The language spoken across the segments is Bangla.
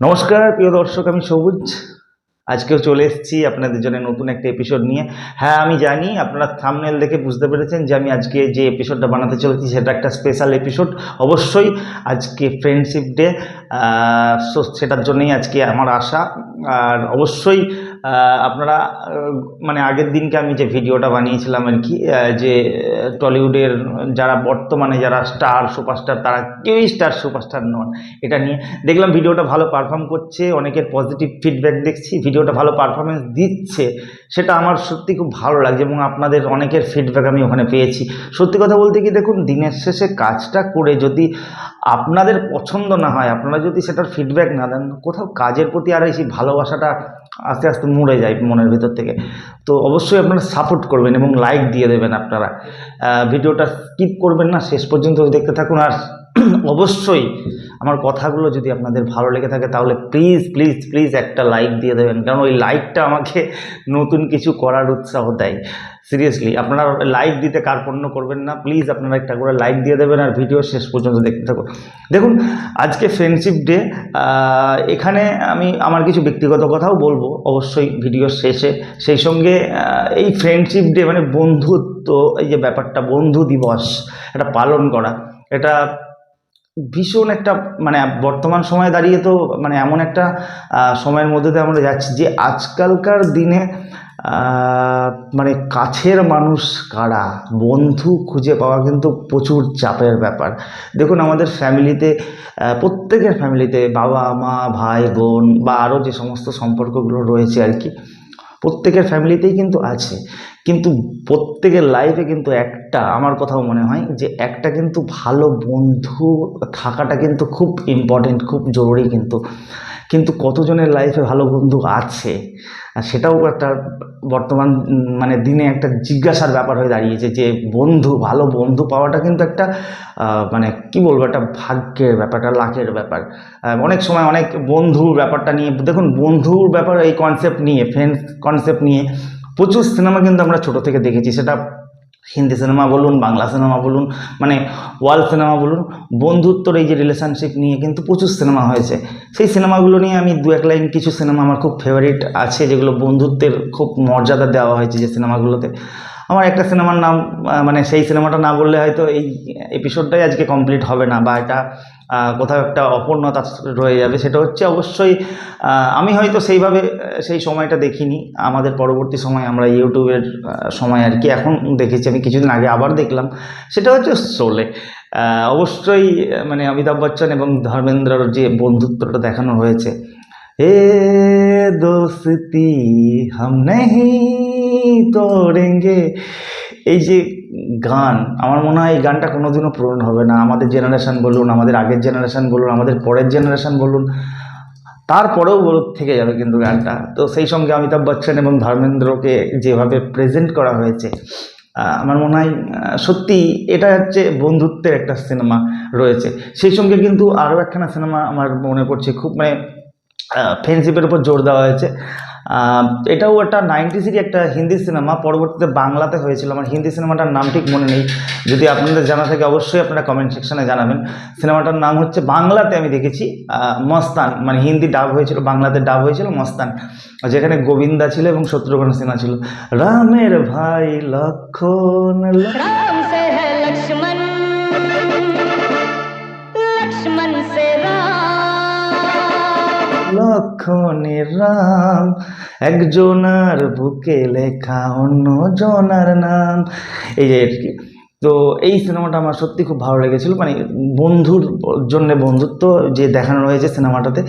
নমস্কার, প্রিয় দর্শক, আমি সবুজ। আজকেও চলে এসেছি আপনাদের জন্য নতুন একটা এপিসোড নিয়ে। হ্যাঁ আমি জানি আপনারা থামনেল দেখে বুঝতে পেরেছেন যে আমি আজকে যে এপিসোডটা বানাতে চলেছি, সেটা একটা স্পেশাল এপিসোড অবশ্যই আজকে ফ্রেন্ডশিপ ডে সো সেটার জন্যই আজকে আমার আশা। আর অবশ্যই আপনারা মানে আগের দিনকে আমি যে ভিডিওটা বানিয়েছিলাম আর কি যে টলিউডের যারা বর্তমানে যারা স্টার, সুপারস্টার, তারা কেউই স্টার, সুপারস্টার নন। এটা নিয়ে দেখলাম ভিডিওটা ভালো পারফর্ম করছে, অনেকের পজিটিভ ফিডব্যাক দেখছি, ভিডিওটা ভালো পারফরমেন্স দিচ্ছে। সেটা আমার সত্যি খুব ভালো লাগছে এবং আপনাদের অনেকের ফিডব্যাক আমি ওখানে পেয়েছি। সত্যি কথা বলতে কি, দেখুন, দিনের শেষে কাজটা করে যদি আপনাদের পছন্দ না হয়, আপনারা যদি সেটার ফিডব্যাক না দেন, কোথাও কাজের প্রতি আর এই ভালোবাসাটা আস্তে আস্তে মরে যায় মনের ভিতর থেকে। তো অবশ্যই আপনারা সাপোর্ট করবেন এবং লাইক দিয়ে দেবেন আপনারা। ভিডিওটা স্কিপ করবেন না, শেষ পর্যন্ত দেখতে থাকুন। আর অবশ্যই আমার কথাগুলো যদি আপনাদের ভালো লেগে থাকে, তাহলে প্লিজ প্লিজ প্লিজ একটা লাইক দিয়ে দেবেন। কারণ ওই লাইকটা আমাকে নতুন কিছু করার উৎসাহ দেয়। সিরিয়াসলি আপনারা লাইক দিতে কার্পণ্য করবেন না। প্লিজ আপনারা একটা করে লাইক দিয়ে দেবেন আর ভিডিও শেষ পর্যন্ত দেখতে থাকুন। দেখুন, আজকে ফ্রেন্ডশিপ ডে এখানে আমি আমার কিছু ব্যক্তিগত কথাও বলব। অবশ্যই ভিডিও শেষে। সেই সঙ্গে এই ফ্রেন্ডশিপ ডে মানে বন্ধুত্ব, এই যে ব্যাপারটা, বন্ধু দিবস, এটা পালন করা। এটা ভীষণ একটা মানে বর্তমান সময়ে দাঁড়িয়ে তো মানে এমন একটা সময়ের মধ্যে দিয়ে আমরা যাচ্ছি যে আজকালকার দিনে মানে কাছের মানুষ কারা? বন্ধু খুঁজে পাওয়া কিন্তু প্রচুর চাপের ব্যাপার। দেখুন আমাদের ফ্যামিলিতে প্রত্যেকের ফ্যামিলিতে বাবা, মা, ভাই, বোন বা আরও যে সমস্ত সম্পর্কগুলো রয়েছে আর কি প্রত্যেকের ফ্যামিলিতেই কিন্তু আছে। কিন্তু প্রত্যেকের লাইফে কিন্তু একটা, আমার কথাও মনে হয় যে একটা কিন্তু ভালো বন্ধু থাকাটা কিন্তু খুব ইম্পর্টেন্ট খুব জরুরি কিন্তু। কিন্তু কতজনের লাইফে ভালো বন্ধু আছে? আর সেটাও একটা বর্তমান মানে দিনে একটা জিজ্ঞাসার ব্যাপার হয়ে দাঁড়িয়েছে যে বন্ধু, ভালো বন্ধু পাওয়াটা কিন্তু একটা মানে কি বলব, একটা ভাগ্যের ব্যাপারটা লাখের ব্যাপার। অনেক সময় অনেক বন্ধুর ব্যাপারটা নিয়ে, দেখুন বন্ধুর ব্যাপার এই কনসেপ্ট নিয়ে ফ্রেন্ডস কনসেপ্ট নিয়ে প্রচুর সিনেমা কিন্তু আমরা ছোট থেকে দেখেছি। সেটা হিন্দি সিনেমা বলুন, বাংলা সিনেমা বলুন মানে ওয়ার্ল্ড সিনেমা বলুন, বন্ধুত্বর এই যে রিলেশনশিপ নিয়ে কিন্তু প্রচুর সিনেমা হয়েছে। সেই সিনেমাগুলো নিয়ে আমি দু এক লাইন কিছু সিনেমা আমার খুব ফেভারিট আছে, যেগুলো বন্ধুত্বের খুব মর্যাদা দেওয়া হয়েছে যে সিনেমাগুলোতে। আমার একটা সিনেমার নাম মানে সেই সিনেমাটা না বললে হয়তো এই এপিসোডটাই আজকে কমপ্লিট হবে না, বা এটা কোথাও একটা অপূর্ণতা রয়ে যাবে। সেটা হচ্ছে অবশ্যই আমি হয়তো সেইভাবে সেই সময়টা দেখিনি। আমাদের পরবর্তী সময় আমরা ইউটিউবের সময় আর কি এখন দেখেছি। আমি কিছুদিন আগে আবার দেখলাম। সেটা হচ্ছে শোলে। অবশ্যই মানে অমিতাভ বচ্চন এবং ধর্মেন্দ্রর যে বন্ধুত্বটা দেখানো হয়েছে। এ দোস্তি, হাম নেহি তোড়েঙ্গে এই যে গান, আমার মনে হয় এই গানটা কোনোদিনও পূরণ হবে না। আমাদের জেনারেশান বলুন, আমাদের আগের জেনারেশান বলুন, আমাদের পরের জেনারেশান বলুন, তারপরেও থেকে যাবে কিন্তু গানটা। তো সেই সঙ্গে অমিতাভ বচ্চন এবং ধর্মেন্দ্রকে যেভাবে প্রেজেন্ট করা হয়েছে আমার মনে হয় সত্যি এটা হচ্ছে বন্ধুত্বের একটা সিনেমা রয়েছে। সেই সঙ্গে কিন্তু আরও একখানা সিনেমা আমার মনে পড়ছে, খুব মানে ফ্রেন্ডশিপের উপর জোর দেওয়া হয়েছে। এটাও একটা নাইনটিসেরই একটা হিন্দি সিনেমা, পরবর্তীতে বাংলাতে হয়েছিল। আমার হিন্দি সিনেমাটার নাম ঠিক মনে নেই। যদি আপনাদের জানা থাকে, অবশ্যই আপনারা কমেন্ট সেকশানে জানাবেন। সিনেমাটার নাম হচ্ছে বাংলাতে আমি দেখেছি মস্তান মানে হিন্দি ডাব হয়েছিল, বাংলাতে ডাব হয়েছিল মস্তান, যেখানে গোবিন্দা ছিল এবং শত্রুঘ্ন সিনহা ছিল। রামের ভাই লক্ষণ লক্ষ্মণ লক্ষ্মণ সে রাম। লক্ষণের রাম। একজনার বুকে লেখা অন্য জনার নাম। এই যে আর কি। তো এই সিনেমাটা আমার সত্যি খুব ভালো লেগেছিল। মানে বন্ধুর জন্য বন্ধুত্ব যে দেখানো রয়েছে সিনেমাটাতে,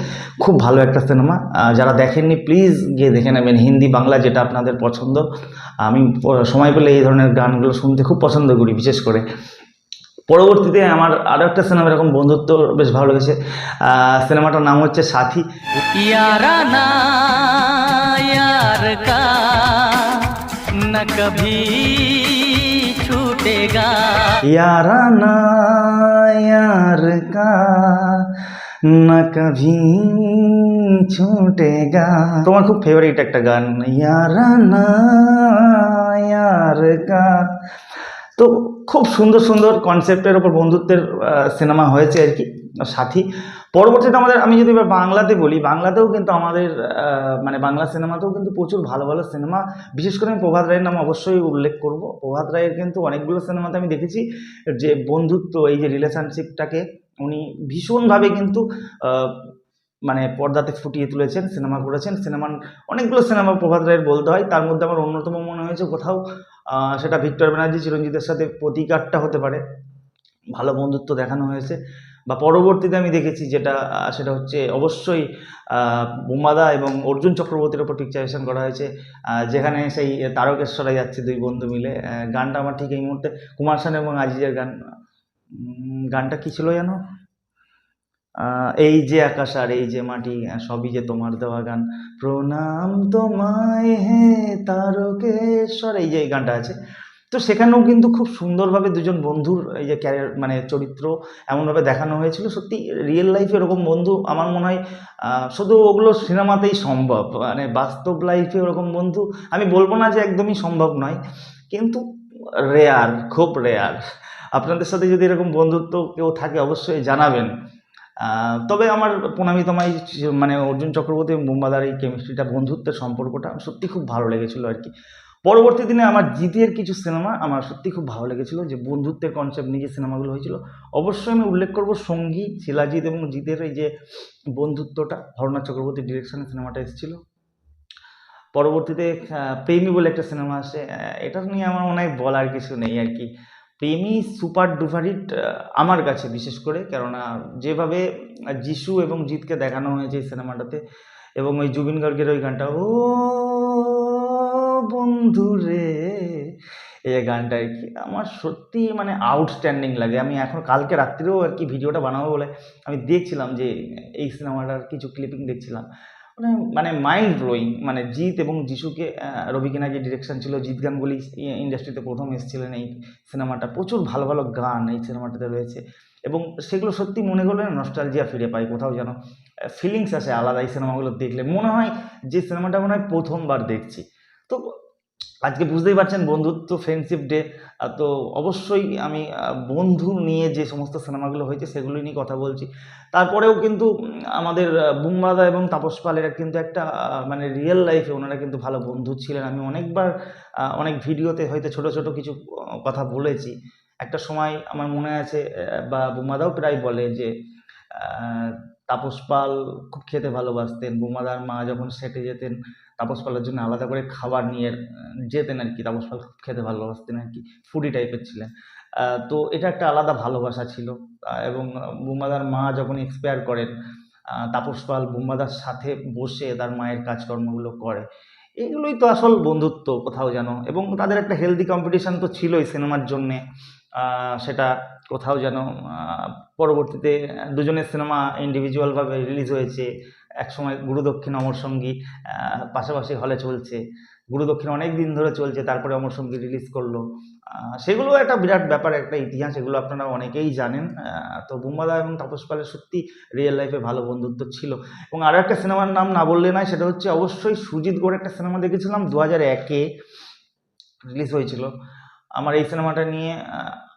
খুব ভালো একটা সিনেমা। যারা দেখেননি প্লিজ গিয়ে দেখে নেবেন। হিন্দি, বাংলা যেটা আপনাদের পছন্দ। আমি সময় পেলে এই ধরনের গানগুলো শুনতে খুব পছন্দ করি, বিশেষ করে। পরবর্তীতে আমার আরও একটা সিনেমা এরকম বন্ধুত্ব বেশ ভালো লেগেছে আহ, সিনেমাটার নাম হচ্ছে সাথী याराना यार का न कभी छूटेगा याराना यार का न कभी ছুটেগা তোমার খুব ফেভারিট একটা গান ইয়ারানা ইয়ার কা তো খুব সুন্দর সুন্দর কনসেপ্টের ওপর বন্ধুত্বের সিনেমা হয়েছে আর কি, সাথী। পরবর্তীতে আমাদের, আমি যদি এবার বাংলাতে বলি, বাংলাতেও কিন্তু আমাদের মানে বাংলা সিনেমাতেও কিন্তু প্রচুর ভালো ভালো সিনেমা বিশেষ করে আমি প্রভাত রায়ের নাম অবশ্যই উল্লেখ করব। প্রভাত রায়ের কিন্তু অনেকগুলো সিনেমাতে আমি দেখেছি, যে বন্ধুত্ব, এই যে রিলেশনশিপটাকে উনি ভীষণভাবে কিন্তু মানে পর্দাতে ফুটিয়ে তুলেছেন সিনেমা করেছেন। সিনেমার অনেকগুলো সিনেমা প্রভাত রায়ের বলতে হয়, তার মধ্যে আমার অন্যতম মনে হয়েছে কোথাও সেটা ভিক্টর ব্যানার্জি, চিরঞ্জিতের সাথে প্রতিকারটা হতে পারে। ভালো বন্ধুত্ব দেখানো হয়েছে। বা পরবর্তীতে আমি দেখেছি যেটা সেটা হচ্ছে অবশ্যই বুমাদা এবং অর্জুন চক্রবর্তীর ওপর পিকচারেশন করা হয়েছে। যেখানে সেই তারকেশ্বরে যাচ্ছে দুই বন্ধু মিলে। গানটা আমার ঠিক এই মুহূর্তে কুমার শান এবং আজিজের গান। গানটা কী ছিল যেন? এই যে আকাশ আর এই যে মাটি সবই যে তোমার দেওয়া গান। প্রণাম তোমায় হে তারকেশ্বর, এই যে এই গানটা আছে। তো সেখানেও কিন্তু খুব সুন্দরভাবে দুজন বন্ধুর এই যে ক্যারিয়ার মানে চরিত্র এমনভাবে দেখানো হয়েছিল। সত্যি রিয়েল লাইফে এরকম বন্ধু আমার মনে হয় শুধু ওগুলো সিনেমাতেই সম্ভব। মানে বাস্তব লাইফে ওরকম বন্ধু আমি বলব না যে একদমই সম্ভব নয়, কিন্তু রেয়ার খুব রেয়ার আপনাদের সাথে যদি এরকম বন্ধুত্ব কেউ থাকে অবশ্যই জানাবেন। তবে আমার প্রণামী তোমায় মানে অর্জুন চক্রবর্তী এবং বুম্বাদার এই কেমিস্ট্রিটা বন্ধুত্বের সম্পর্কটা সত্যি খুব ভালো লেগেছিল আর কি। পরবর্তী দিনে আমার জিতের কিছু সিনেমা আমার সত্যি খুব ভালো লেগেছিল, যে বন্ধুত্বের কনসেপ্ট নিয়ে যে সিনেমাগুলো হয়েছিল। অবশ্যই আমি উল্লেখ করব সঙ্গী শিলাজিৎ এবং জিতের এই যে বন্ধুত্বটা, হরনাথ চক্রবর্তীর ডিরেকশনে সিনেমাটা এসেছিল। পরবর্তীতে প্রেমী বলে একটা সিনেমা আসে এটা নিয়ে আমার মনে হয় বলার কিছু নেই আর কি। প্রেমী সুপার ডুপারহিট আমার কাছে বিশেষ করে। কেননা যেভাবে যিশু এবং জিতকে দেখানো হয়েছে এই সিনেমাটাতে এবং ওই জুবিন গার্গের ওই গানটা, ও বন্ধু রে এই গানটা আর কি আমার সত্যি মানে আউটস্ট্যান্ডিং লাগে। আমি এখন কালকে রাত্রিরেও আর কি ভিডিওটা বানাবো বলে আমি দেখছিলাম যে এই সিনেমাটার কিছু ক্লিপিং দেখছিলাম। মানে মানে মাইন্ড ব্লোয়িং মানে জিৎ এবং যিশুকে রবি কিনা যে ডিরেকশন ছিল, জিৎ গানগুলি ইন্ডাস্ট্রিতে প্রথম এসেছিলেন এই সিনেমাটা প্রচুর ভালো ভালো গান এই সিনেমাটাতে রয়েছে। এবং সেগুলো সত্যি মনে করলে নস্টালজিয়া ফিরে পাই কোথাও যেন ফিলিংস আসে আলাদা এই সিনেমাগুলো দেখলে। মনে হয় যে সিনেমাটা মনে হয় প্রথমবার দেখছি। তো আজকে বুঝতেই পারছেন বন্ধুত্ব ফ্রেন্ডশিপ ডে তো অবশ্যই আমি বন্ধু নিয়ে যে সমস্ত সিনেমাগুলো হয়েছে সেগুলো নিয়ে কথা বলছি। তারপরেও কিন্তু আমাদের বুম্বাদা এবং তাপস পালের কিন্তু একটা মানে রিয়েল লাইফে ওনারা কিন্তু ভালো বন্ধু ছিলেন। আমি অনেকবার অনেক ভিডিওতে হয়তো ছোট ছোট কিছু কথা বলেছি। একটা সময় আমার মনে আছে বা বুম্বাদাও প্রায় বলে যে তাপস পাল খুব খেতে ভালোবাসতেন। বুমাদার মা যখন সেটে যেতেন, তাপস পালের জন্য আলাদা করে খাবার নিয়ে যেতেন আর কি। তাপস পাল খুব খেতে ভালোবাসতেন আর কি। ফুডি টাইপের ছিলেন। তো এটা একটা আলাদা ভালোবাসা ছিল। এবং বুম্বাদার মা যখন এক্সপায়ার করেন তাপস পাল বুম্বাদার সাথে বসে তার মায়ের কাজকর্মগুলো করে। এগুলোই তো আসল বন্ধুত্ব কোথাও যেন। এবং তাদের একটা হেলদি কম্পিটিশান তো ছিলই সিনেমার জন্যে। সেটা কোথাও যেন পরবর্তীতে দুজনের সিনেমা ইন্ডিভিজুয়ালভাবে রিলিজ হয়েছে। একসময় গুরুদক্ষিণ অমর সঙ্গী পাশাপাশি হলে চলছে। গুরুদক্ষিণ অনেক দিন ধরে চলছে, তারপরে অমর সঙ্গী রিলিজ করল। সেগুলো একটা বিরাট ব্যাপার, একটা ইতিহাস, এগুলো আপনারা অনেকেই জানেন। তো বুম্বাদা এবং তাপস পালের সত্যি রিয়েল লাইফে ভালো বন্ধুত্ব ছিল। এবং আরও একটা সিনেমার নাম না বললে নয়, সেটা হচ্ছে অবশ্যই সুজিত গোড় একটা সিনেমা দেখেছিলাম দু হাজার একে রিলিজ হয়েছিল। আমার এই সিনেমাটা নিয়ে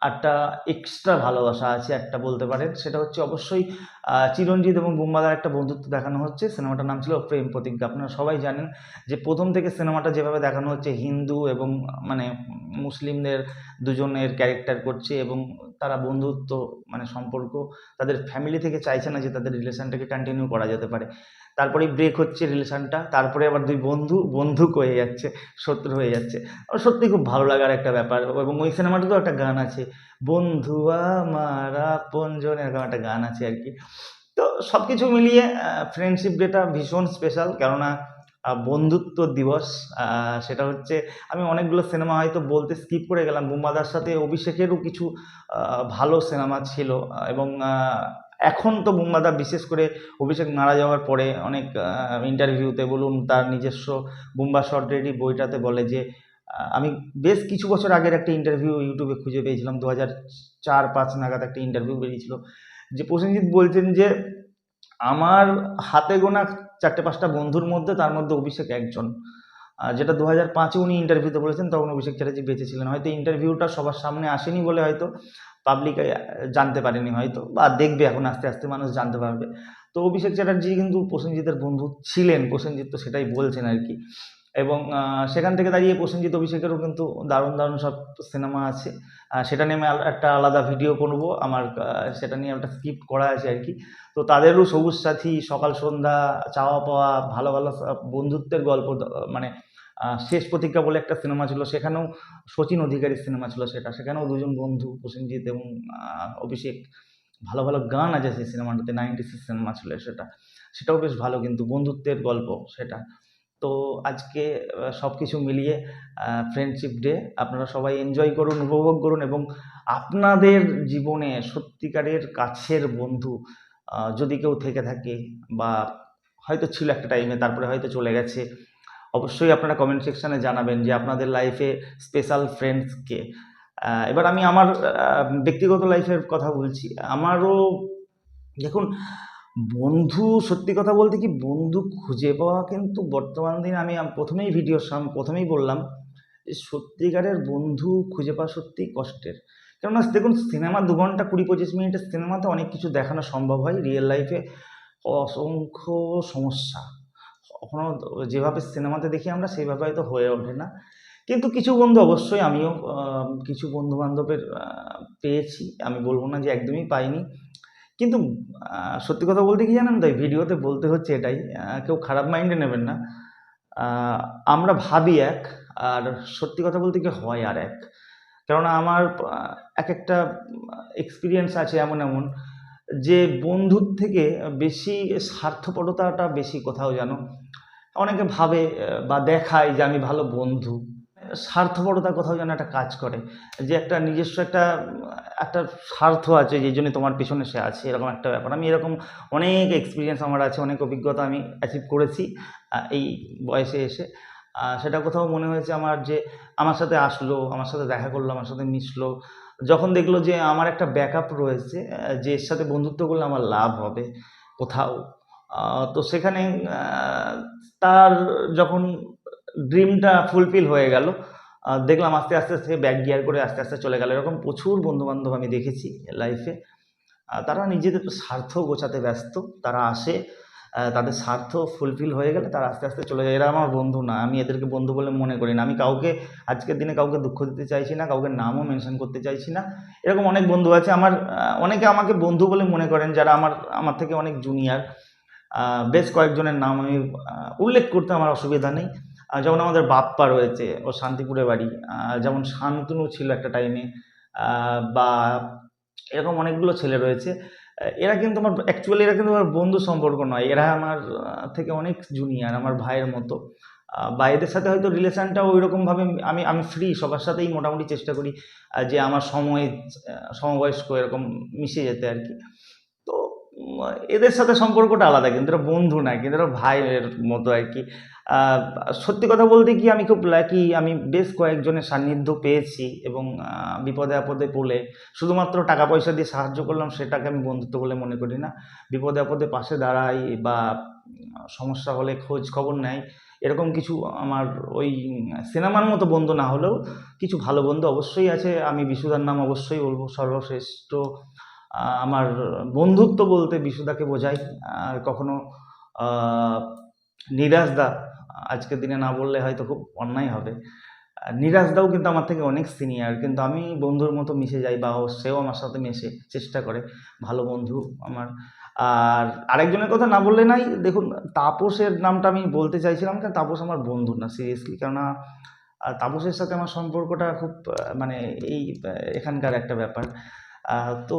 একটা এক্সট্রা ভালোবাসা আছে একটা বলতে পারেন। সেটা হচ্ছে অবশ্যই চিরঞ্জিত এবং বুম্বাদার একটা বন্ধুত্ব দেখানো হচ্ছে। সিনেমাটার নাম ছিল প্রেম প্রতিজ্ঞা। আপনারা সবাই জানেন যে প্রথম থেকে সিনেমাটা যেভাবে দেখানো হচ্ছে, হিন্দু এবং মানে মুসলিমদের দুজনের ক্যারেক্টার করছে এবং তারা বন্ধুত্ব মানে সম্পর্ক তাদের ফ্যামিলি থেকে চাইছে না যে তাদের রিলেশনটাকে কন্টিনিউ করা যেতে পারে। তারপরে ব্রেক হচ্ছে রিলেশনটা তারপরে আবার দুই বন্ধু বন্ধুক হয়ে যাচ্ছে, শত্রু হয়ে যাচ্ছে। সত্যি খুব ভালো লাগার একটা ব্যাপার। এবং ওই সিনেমাটাতেও একটা গান আছে, বন্ধু আমার আপনজন এরকম একটা গান আছে আর কি। তো সব কিছু মিলিয়ে ফ্রেন্ডশিপ ডেটা ভীষণ স্পেশাল কেননা বন্ধুত্ব দিবস সেটা হচ্ছে আমি অনেকগুলো সিনেমা হয়তো বলতে স্কিপ করে গেলাম। বুম্বাদার সাথে অভিষেকেরও কিছু ভালো সিনেমা ছিল। এবং এখন তো বুম্বাদা বিশেষ করে অভিষেক মারা যাওয়ার পরে অনেক ইন্টারভিউতে বলুন তার নিজস্ব বুম্বা শর্ট রেডি বইটাতে বলে যে আমি বেশ কিছু বছর আগের একটা ইন্টারভিউ ইউটিউবে খুঁজে পেয়েছিলাম, দু হাজার চার পাঁচ নাগাদ একটা ইন্টারভিউ বেরিয়েছিল, যে প্রসেনজিৎ বলছেন যে, আমার হাতে গোনা চারটে পাঁচটা বন্ধুর মধ্যে তার মধ্যে অভিষেক একজন। যেটা দু হাজার পাঁচে উনি ইন্টারভিউতে বলেছেন, তখন অভিষেক চ্যাটার্জি বেঁচে ছিলেন। হয়তো ইন্টারভিউটা সবার সামনে আসেনি বলে হয়তো পাবলিক জানতে পারেনি হয়তো, বা দেখবে এখন আস্তে আস্তে মানুষ জানতে পারবে। তো অভিষেক চ্যাটার্জি কিন্তু প্রসেনজিতের বন্ধু ছিলেন, প্রসেনজিৎ তো সেটাই বলছেন আর কি। এবং সেখান থেকে দাঁড়িয়ে প্রসেনজিৎ অভিষেকেরও কিন্তু দারুণ দারুণ সব সিনেমা আছে। সেটা নিয়ে আমি একটা আলাদা ভিডিও করব, আমার সেটা নিয়ে একটা স্ক্রিপ্ট করা আছে আর কি। তো তাদেরও সবুজ সাথী, সকাল সন্ধ্যা, চাওয়া পাওয়া, ভালো ভালো বন্ধুত্বের গল্প মানে শেষ প্রতিজ্ঞা বলে একটা সিনেমা ছিল, সেখানেও শচীন অধিকারীর সিনেমা ছিল সেটা। সেখানেও দুজন বন্ধু, প্রসেনজিৎ এবং অভিষেক, ভালো ভালো গান আছে সেই সিনেমাটাতে নাইনটি সিক্স সিনেমা ছিল সেটা। সেটাও বেশ ভালো কিন্তু, বন্ধুত্বের গল্প সেটা। তো আজকে সব কিছু মিলিয়ে ফ্রেন্ডশিপ ডে আপনারা সবাই এনজয় করুন, উপভোগ করুন এবং আপনাদের জীবনে সত্যিকারের কাছের বন্ধু যদি কেউ থেকে থাকে বা হয়তো ছিল একটা টাইমে তারপরে হয়তো চলে গেছে অবশ্যই আপনারা কমেন্ট সেকশানে জানাবেন যে আপনাদের লাইফে স্পেশাল ফ্রেন্ডসকে এবার আমি আমার ব্যক্তিগত লাইফের কথা বলছি। আমারও দেখুন, বন্ধু, সত্যি কথা বলতে কি বন্ধু খুঁজে পাওয়া কিন্তু বর্তমান দিনে আমি প্রথমেই ভিডিওর সাম, প্রথমেই বললাম যে সত্যিকারের বন্ধু খুঁজে পাওয়া সত্যিই কষ্টের। কেননা দেখুন সিনেমা দু ঘণ্টা কুড়ি পঁচিশ মিনিটের সিনেমাতে অনেক কিছু দেখানো সম্ভব হয়। রিয়েল লাইফে অসংখ্য সমস্যা। কখনো যেভাবে সিনেমাতে দেখি আমরা, সেইভাবে হয়তো হয়ে ওঠে না। কিন্তু কিছু বন্ধু অবশ্যই আমিও কিছু বন্ধু বান্ধবের পেয়েছি। আমি বলব না যে একদমই পাইনি। কিন্তু সত্যি কথা বলতে কি জানেন তো, এই ভিডিওতে বলতে হচ্ছে এটাই কেউ খারাপ মাইন্ডে নেবেন না। আমরা ভাবি এক, আর সত্যি কথা বলতে কি হয় আর এক। কেননা আমার এক একটা এক্সপিরিয়েন্স আছে এমন এমন। যে বন্ধুর থেকে বেশি স্বার্থপরতাটা বেশি কোথাও জানো? অনেকে ভাবে, বা দেখায় যে আমি ভালো বন্ধু। স্বার্থপরতা কোথাও যেন একটা কাজ করে। যে একটা নিজস্ব একটা একটা স্বার্থ আছে যে জন্য তোমার পিছনে সে আছে, এরকম একটা ব্যাপার। আমি এরকম অনেক এক্সপিরিয়েন্স আমার আছে, অনেক অভিজ্ঞতা আমি অ্যাচিভ করেছি এই বয়সে এসে। সেটা কোথাও মনে হয়েছে আমার যে, আমার সাথে আসলো, আমার সাথে দেখা করল, আমার সাথে মিশলো যখন দেখল যে আমার একটা ব্যাকআপ রয়েছে যে এর সাথে বন্ধুত্ব করলে আমার লাভ হবে কোথাও। তো সেখানে তার যখন ড্রিমটা ফুলফিল হয়ে গেল দেখলাম আস্তে আস্তে সে ব্যাক গিয়ার করে আস্তে আস্তে চলে গেল। এরকম প্রচুর বন্ধুবান্ধব আমি দেখেছি লাইফে তারা নিজেদের স্বার্থ গোছাতে ব্যস্ত, তারা আসে তাদের স্বার্থ ফুলফিল হয়ে গেলে তারা আস্তে আস্তে চলে যায়। এরা আমার বন্ধু না, আমি এদেরকে বন্ধু বলে মনে করি না। আমি কাউকে, আজকের দিনে কাউকে দুঃখ দিতে চাইছি না, কাউকে নামও মেনশন করতে চাইছি না। এরকম অনেক বন্ধু আছে আমার অনেকে আমাকে বন্ধু বলে মনে করেন যারা আমার আমার থেকে অনেক জুনিয়র বেশ কয়েকজনের নাম আমি উল্লেখ করতে আমার অসুবিধা নেই। যেমন আমাদের বাপ্পা রয়েছে, ও শান্তিপুরে বাড়ি। যেমন শান্তনু ছিল একটা টাইমে বা এরকম অনেকগুলো ছেলে রয়েছে। এরা কিন্তু আমার অ্যাকচুয়ালি এরা কিন্তু আমার বন্ধু সম্পর্ক নয়। এরা আমার থেকে অনেক জুনিয়র আমার ভাইয়ের মতো। বা এদের সাথে হয়তো রিলেশনটা ওই রকমভাবে আমি আমি ফ্রি সবার সাথেই মোটামুটি চেষ্টা করি যে আমার সময় সমবয়স্ক এরকম মিশে যেতে আর কি। এদের সাথে সম্পর্কটা আলাদা, কিন্তু এরা বন্ধু না, কিন্তু এরা ভাইয়ের মতো আর কি। সত্যি কথা বলতে কি, আমি খুব লাকি আমি বেশ কয়েকজনের সান্নিধ্য পেয়েছি এবং বিপদে আপদে পড়লে শুধুমাত্র টাকা পয়সা দিয়ে সাহায্য করলাম, সেটাকে আমি বন্ধুত্ব বলে মনে করি না। বিপদে আপদে পাশে দাঁড়াই বা, সমস্যা হলে খোঁজ খবর নেয় এরকম কিছু আমার ওই সিনেমার মতো বন্ধু না হলেও কিছু ভালো বন্ধু অবশ্যই আছে, আমি বিশুদার নাম অবশ্যই বলব, সর্বশ্রেষ্ঠ আমার বন্ধুত্ব বলতে বিশুদাকে বোঝাই। আর কখনো আহ, নিরাজ দা আজকের দিনে না বললে হয়তো খুব অন্যায় হবে। আর নিরাজ দাও কিন্তু আমার থেকে অনেক সিনিয়র কিন্তু আমি বন্ধুর মতো মিশে যাই বা সেও আমার সাথে মিশে চেষ্টা করে। ভালো বন্ধু আমার। আর আরেকজনের কথা না বললে নাই। দেখুন তাপসের নামটা আমি বলতে চাইছিলাম কারণ তাপস আমার বন্ধু না সিরিয়াসলি কেননা তাপসের সাথে আমার সম্পর্কটা খুব মানে এই এখানকার একটা ব্যাপার। তো,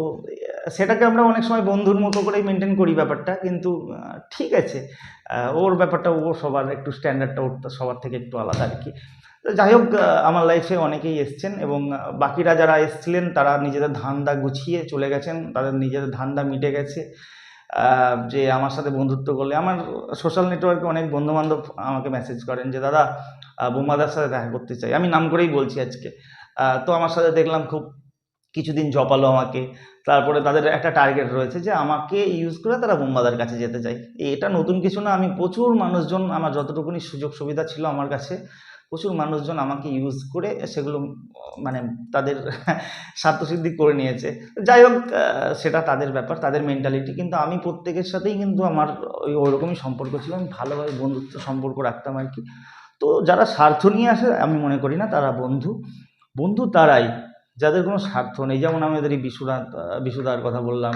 সেটাকে আমরা অনেক সময় বন্ধুর মতো করেই মেনটেন করি ব্যাপারটা, কিন্তু ঠিক আছে ওর ব্যাপারটা, ও সবার একটু স্ট্যান্ডার্ডটা ওর সবার থেকে একটু আলাদা আর কি। যাই হোক আমার লাইফে অনেকেই এসছেন এবং বাকিরা যারা এসছিলেন, তারা নিজেদের ধান্দা গুছিয়ে চলে গেছেন, তাদের নিজেদের ধান্দা মিটে গেছে। যে আমার সাথে বন্ধুত্ব করলে, আমার সোশ্যাল নেটওয়ার্কে অনেক বন্ধুবান্ধব আমাকে মেসেজ করেন যে, দাদা বোমাদার সাথে দেখা করতে চাই। আমি নাম করেই বলছি আজকে। তো আমার সাথে দেখলাম খুব কিছুদিন জপালো আমাকে। তারপরে তাদের একটা টার্গেট রয়েছে যে আমাকে ইউজ করে তারা বোম্বাদার কাছে যেতে চায়। এটা নতুন কিছু না, আমি প্রচুর মানুষজন, আমার যতটুকুনি সুযোগ সুবিধা ছিল আমার কাছে, প্রচুর মানুষজন আমাকে ইউজ করে সেগুলো মানে তাদের স্বার্থসিদ্ধি করে নিয়েছে। যাই হোক সেটা তাদের ব্যাপার, তাদের মেন্টালিটি কিন্তু আমি প্রত্যেকের সাথেই কিন্তু আমার ওই ওরকমই সম্পর্ক ছিল। আমি ভালোভাবে বন্ধুত্ব সম্পর্ক রাখতাম আর কি। তো যারা স্বার্থ নিয়ে আসে, আমি মনে করি না তারা বন্ধু। বন্ধু তারাই। যাদের কোনো স্বার্থ নেই, যেমন আমাদের এই বিশুদা বিশুদার কথা বললাম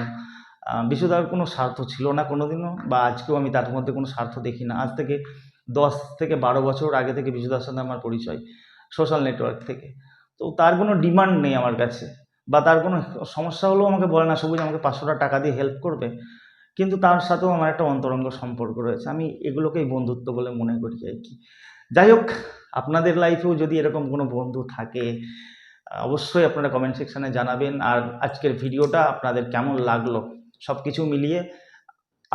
বিশুদার কোনো স্বার্থ ছিল না কোনোদিনও, বা আজকেও আমি তার মধ্যে কোনো স্বার্থ দেখি না। আজ থেকে দশ থেকে বারো বছর আগে থেকে বিশুদার সাথে আমার পরিচয় সোশ্যাল নেটওয়ার্ক থেকে। তো তার কোনো ডিমান্ড নেই আমার কাছে, বা তার কোনো সমস্যা হলেও আমাকে বলে না, সবুজ, আমাকে পাঁচশোটা টাকা দিয়ে হেল্প করবে। কিন্তু তার সাথেও আমার একটা অন্তরঙ্গ সম্পর্ক রয়েছে। আমি এগুলোকেই বন্ধুত্ব বলে মনে করি আর কি। যাই হোক, আপনাদের লাইফেও যদি এরকম কোনো বন্ধু থাকে অবশ্যই আপনারা কমেন্ট সেকশানে জানাবেন। আর আজকের ভিডিওটা আপনাদের কেমন লাগল? সব কিছু মিলিয়ে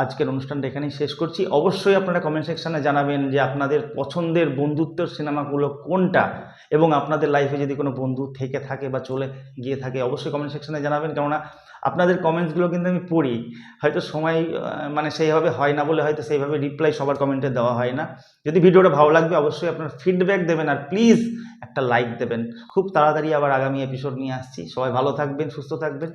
আজকের অনুষ্ঠানটা এখানেই শেষ করছি। অবশ্যই আপনারা কমেন্ট সেকশানে জানাবেন যে আপনাদের পছন্দের বন্ধুত্বের সিনেমাগুলো কোনটা এবং আপনাদের লাইফে যদি কোনো বন্ধু থেকে থাকে বা চলে গিয়ে থাকে, অবশ্যই কমেন্ট সেকশানে জানাবেন। কেননা আপনাদের কমেন্টসগুলো কিন্তু আমি পড়ি। হয়তো সময় মানে সেইভাবে হয় না বলে হয়তো সেইভাবে রিপ্লাই সবার কমেন্টে দেওয়া হয় না। যদি ভিডিওটা ভালো লাগবে, অবশ্যই আপনার ফিডব্যাক দেবেন আর প্লিজ একটা লাইক দেবেন। খুব তাড়াতাড়ি আবার আগামী এপিসোড নিয়ে আসছি। সবাই ভালো থাকবেন, সুস্থ থাকবেন।